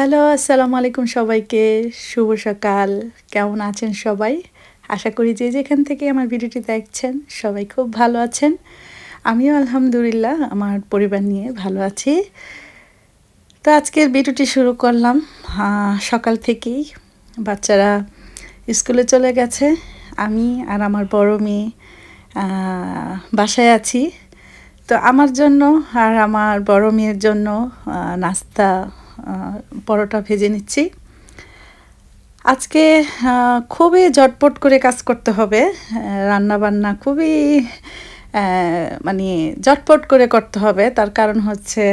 Hello, আসসালামু আলাইকুম সবাইকে। শুভ সকাল। কেমন আছেন সবাই? আশা করি যে যেখান থেকে আমার ভিডিওটি দেখছেন সবাই খুব ভালো আছেন। আমিও আলহামদুলিল্লাহ আমার পরিবার নিয়ে ভালো আছি। তো আজকের ভিডিওটি শুরু করলাম। সকাল থেকেই বাচ্চারা স্কুলে চলে গেছে। আমি আর আমার বড় মেয়ে বাসায় আছি। তো আমার জন্য আর আমার বড় মেয়ের জন্য নাস্তা পরোটা ভেজে নিচ্ছি। আজকে খুবই ঝটপট করে কাজ করতে হবে। রান্না বান্না খুবই মানে ঝটপট করে করতে হবে। তার কারণ হচ্ছে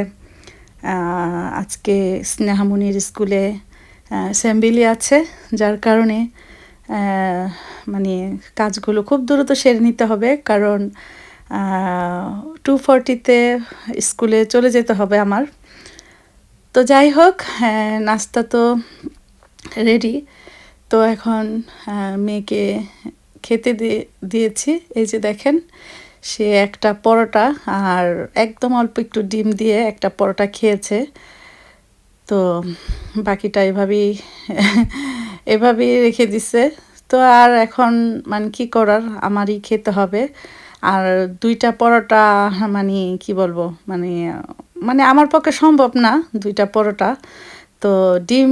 আজকে স্নেহামণির স্কুলে অ্যাসেম্বলি আছে। যার কারণে মানে কাজগুলো খুব দ্রুত সেরে নিতে হবে। কারণ টু ফর্টিতে স্কুলে চলে যেতে হবে আমার। তো যাই হোক হ্যাঁ, নাস্তা তো রেডি তো এখন মেয়েকে খেতে দিয়ে দিয়েছি। এই যে দেখেন সে একটা পরোটা আর একদম অল্প একটু ডিম দিয়ে একটা পরোটা খেয়েছে। তো বাকিটা এভাবেই এভাবেই রেখে দিছে। তো আর এখন মানে কি করার আমারই খেতে হবে। আর দুইটা পরোটা মানে কি বলব মানে মানে আমার পক্ষে সম্ভব না দুইটা পরোটা। তো ডিম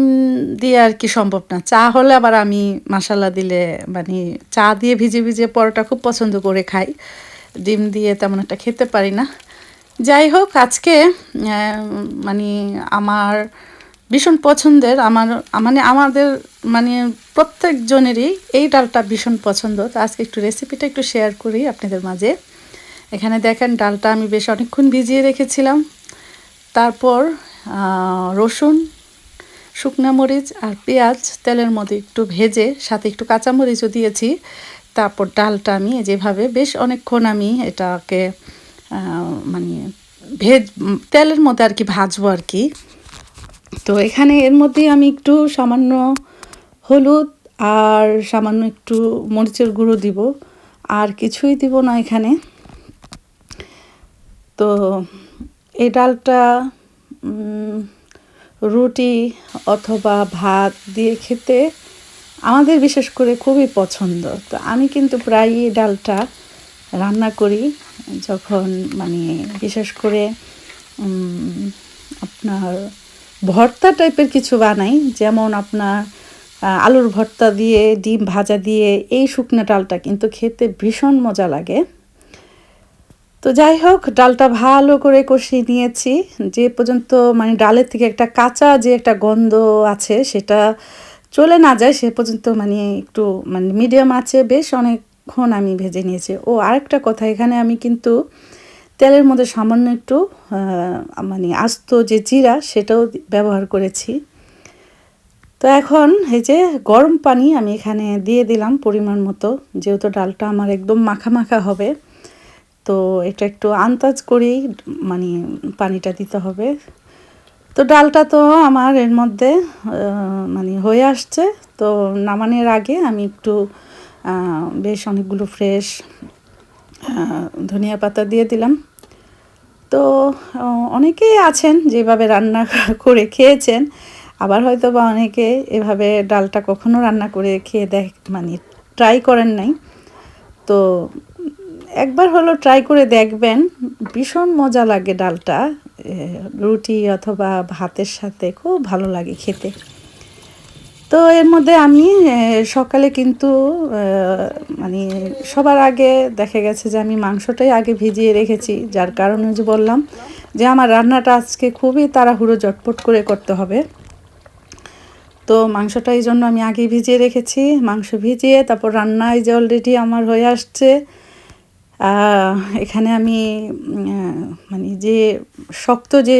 দিয়ে আর কি সম্ভব না। চা হলে আবার আমি মশালা দিলে মানে চা দিয়ে ভিজে ভিজে পরোটা খুব পছন্দ করে খাই। ডিম দিয়ে তেমন একটা খেতে পারি না। যাই হোক, আজকে মানে আমার ভীষণ পছন্দের, আমার মানে আমাদের মানে প্রত্যেকজনেরই এই ডালটা ভীষণ পছন্দ। তো আজকে একটু রেসিপিটা একটু শেয়ার করি আপনাদের মাঝে। এখানে দেখেন, ডালটা আমি বেশ অনেকক্ষণ ভিজিয়ে রেখেছিলাম। তারপর রসুন, শুকনো মরিচ আর পেঁয়াজ তেলের মধ্যে একটু ভেজে, সাথে একটু কাঁচামরিচও দিয়েছি। তারপর ডালটা আমি যেভাবে বেশ অনেকক্ষণ আমি এটাকে মানে ভেজ, তেলের মধ্যে আর কি ভাজবো আর কি। তো এখানে এর মধ্যে আমি একটু সামান্য হলুদ আর সামান্য একটু মরিচের গুঁড়ো দিব। আর কিছুই দিব না এখানে। তো এই ডালটা রুটি অথবা ভাত দিয়ে খেতে আমাদের বিশেষ করে খুবই পছন্দ। তো আমি কিন্তু প্রায়ই ডালটা রান্না করি যখন মানে বিশেষ করে আপনার ভর্তা টাইপের কিছু বানাই। যেমন আপনার আলুর ভর্তা দিয়ে, ডিম ভাজা দিয়ে এই শুকনো ডালটা কিন্তু খেতে ভীষণ মজা লাগে। তো যাই হোক, ডালটা ভালো করে কষিয়ে নিয়েছি। যে পর্যন্ত মানে ডালের থেকে একটা কাঁচা যে একটা গন্ধ আছে সেটা চলে না যায়, সে পর্যন্ত মানে একটু মানে মিডিয়াম আছে। বেশ অনেকক্ষণ আমি ভেজে নিয়েছি। ও, আরেকটা কথা, এখানে আমি কিন্তু তেলের মধ্যে সামান্য একটু মানে আস্ত যে জিরা সেটাও ব্যবহার করেছি। তো এখন এই যে গরম পানি আমি এখানে দিয়ে দিলাম পরিমাণ মতো, যেহেতু ডালটা আমার একদম মাখা মাখা হবে। তো এটা একটু আন্দাজ করেই মানে পানিটা দিতে হবে। তো ডালটা তো আমার এর মধ্যে মানে হয়ে আসছে। তো নামানোর আগে আমি একটু বেশ অনেকগুলো ফ্রেশ ধনিয়া পাতা দিয়ে দিলাম। তো অনেকেই আছেন যেভাবে রান্না করে খেয়েছেন, আবার হয়তো বা অনেকে এভাবে ডালটা কখনো রান্না করে খেয়ে দেখ মানে ট্রাই করেন নাই। তো একবার হলো ট্রাই করে দেখবেন, ভীষণ মজা লাগে ডালটা রুটি অথবা ভাতের সাথে খুব ভালো লাগে খেতে। তো এর মধ্যে আমি সকালে কিন্তু মানে সবার আগে দেখা গেছে যে আমি মাংসটাই আগে ভিজিয়ে রেখেছি, যার কারণে যে বললাম যে আমার রান্নাটা আজকে খুবই তাড়াহুড়ো জটপট করে করতে হবে। তো মাংসটা এই জন্য আমি আগে ভিজিয়ে রেখেছি, মাংস ভিজিয়ে তারপর রান্না এই যে অলরেডি আমার হয়ে আসছে। এখানে আমি মানে যে শক্ত যে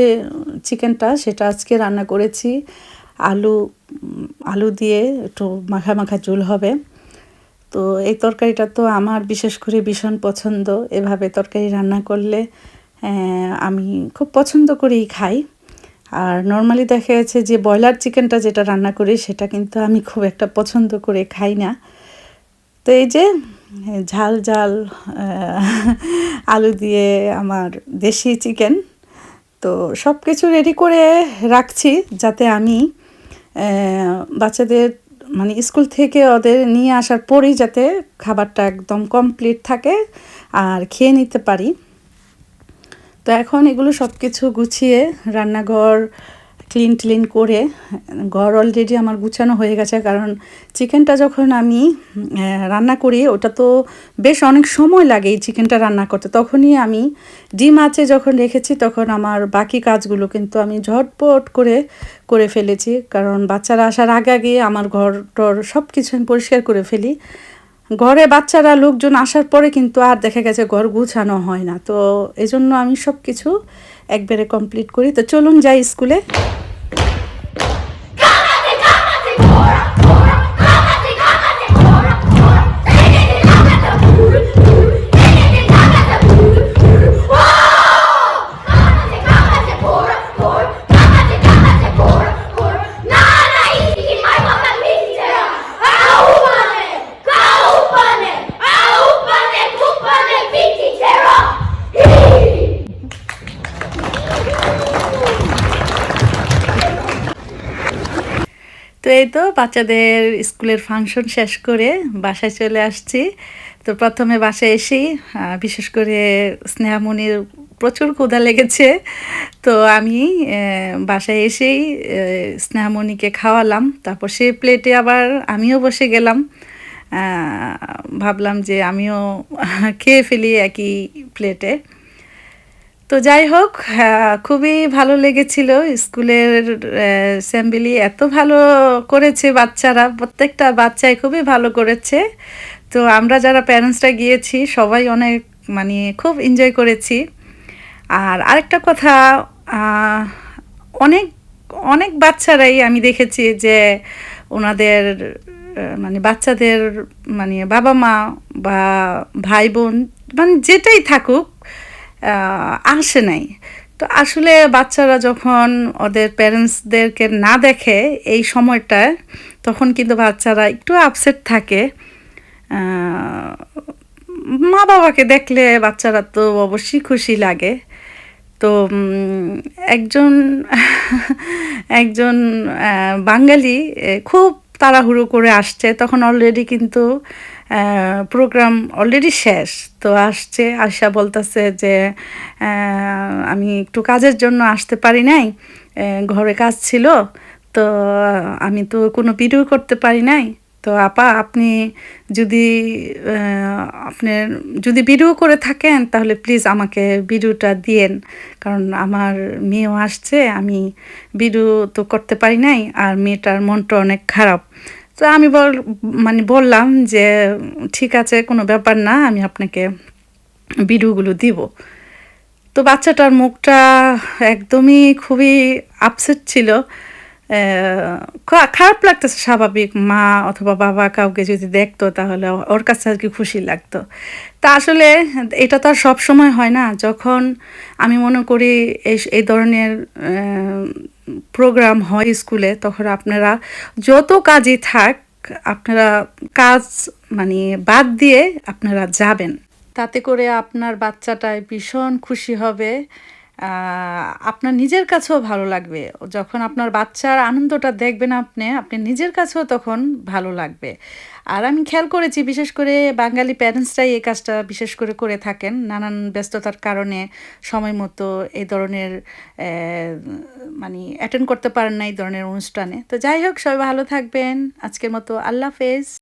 চিকেনটা, সেটা আজকে রান্না করেছি। আলু আলু দিয়ে একটু মাখা মাখা ঝোল হবে। তো এই তরকারিটা তো আমার বিশেষ করে ভীষণ পছন্দ। এভাবে তরকারি রান্না করলে আমি খুব পছন্দ করেই খাই। আর নর্মালি দেখা যাচ্ছে যে ব্রয়লার চিকেনটা যেটা রান্না করি, সেটা কিন্তু আমি খুব একটা পছন্দ করে খাই না। তো এই যে ঝাল ঝাল আলু দিয়ে আমার দেশি চিকেন তো সব কিছু রেডি করে রাখছি যাতে আমি বাচ্চাদের মানে স্কুল থেকে ওদের নিয়ে আসার পরেই যাতে খাবারটা একদম কমপ্লিট থাকে আর খেয়ে নিতে পারি। তো এখন এগুলো সব কিছু গুছিয়ে রান্নাঘর ক্লিন ক্লিন করে, ঘর অলরেডি আমার গুছানো হয়ে গেছে। কারণ চিকেনটা যখন আমি রান্না করি, ওটা তো বেশ অনেক সময় লাগে এই চিকেনটা রান্না করতে। তখনই আমি ডিম আছে যখন রেখেছি, তখন আমার বাকি কাজগুলো কিন্তু আমি ঝটপট করে করে ফেলেছি। কারণ বাচ্চারা আসার আগে আগে আমার ঘর টর সব কিছু আমি পরিষ্কার করে ফেলি। ঘরে বাচ্চারা, লোকজন আসার পরে কিন্তু আর দেখা গেছে ঘর গুছানো হয় না। তো এই জন্য আমি সব কিছু একবারে কমপ্লিট করি। তো চলুন যাই স্কুলে। তো এই তো বাচ্চাদের স্কুলের ফাংশন শেষ করে বাসায় চলে আসছি। তো প্রথমে বাসায় এসেই বিশেষ করে স্নেহামণির প্রচুর ক্ষুধা লেগেছে। তো আমি বাসায় এসেই স্নেহামণিকে খাওয়ালাম। তারপর সে প্লেটে আবার আমিও বসে গেলাম। ভাবলাম যে আমিও খেয়ে ফেলি একই প্লেটে তো যাই হোক খুবই ভালো লেগেছিল স্কুলের অ্যাসেম্বলি এত ভালো করেছে বাচ্চারা, প্রত্যেকটা বাচ্চাই খুবই ভালো করেছে। তো আমরা যারা প্যারেন্টসরা গিয়েছি, সবাই অনেক মানে খুব এনজয় করেছি। আর আরেকটা কথা অনেক অনেক বাচ্চারাই আমি দেখেছি যে ওনাদের মানে বাচ্চাদের মানে বাবা মা বা ভাই বোন মানে যেটাই থাকুক আসে নাই। তো আসলে বাচ্চারা যখন ওদের প্যারেন্টসদেরকে না দেখে এই সময়টায়, তখন কিন্তু বাচ্চারা একটু আপসেট থাকে। মা বাবাকে দেখলে বাচ্চারা তো অবশ্যই খুশি লাগে। তো একজন একজন বাঙালি খুব তাড়াহুড়ো করে আসছে। তখন অলরেডি কিন্তু প্রোগ্রাম অলরেডি শেষ। তো আসছে আশা বলতেছে যে আমি একটু কাজের জন্য আসতে পারি নাই ঘরে কাজ ছিল, তো আমি তো কোনো ভিডিও করতে পারি নাই। তো আপা, আপনি যদি আপনার যদি ভিডিও করে থাকেন, তাহলে প্লিজ আমাকে ভিডিওটা দিয়েন। কারণ আমার মেয়েও আসছে, আমি ভিডিও তো করতে পারি নাই, আর মেয়েটার মনটা অনেক খারাপ। তো আমি বল মানে বললাম যে, ঠিক আছে, কোনো ব্যাপার না, আমি আপনাকে ভিডিওগুলো দিব। তো বাচ্চাটার মুখটা একদমই খুবই আপসেট ছিল। খারাপ লাগতেছে স্বাভাবিক, মা অথবা বাবা কাউকে যদি দেখতো, তাহলে ওর কাছে আর কি খুশি লাগতো। তা আসলে এটা তো আর সবসময় হয় না, যখন আমি মনে করি এই ধরনের প্রোগ্রাম হয় স্কুলে, তখন আপনারা যত কাজই থাক, আপনারা কাজ মানে বাদ দিয়ে আপনারা যাবেন। তাতে করে আপনার বাচ্চাটায় ভীষণ খুশি হবে। আপনার নিজের কাছেও ভালো লাগবে। যখন আপনার বাচ্চার আনন্দটা দেখবেন আপনি আপনি নিজের কাছেও তখন ভালো লাগবে। আর আমি খেয়াল করেছি, বিশেষ করে বাঙালি প্যারেন্টসরাই এই কাজটা বিশেষ করে করে থাকেন। নানান ব্যস্ততার কারণে সময় মতো এই ধরনের মানে অ্যাটেন্ড করতে পারেন না এই ধরনের অনুষ্ঠানে। তো যাই হোক, সবাই ভালো থাকবেন। আজকের মতো আল্লাহ হাফেজ।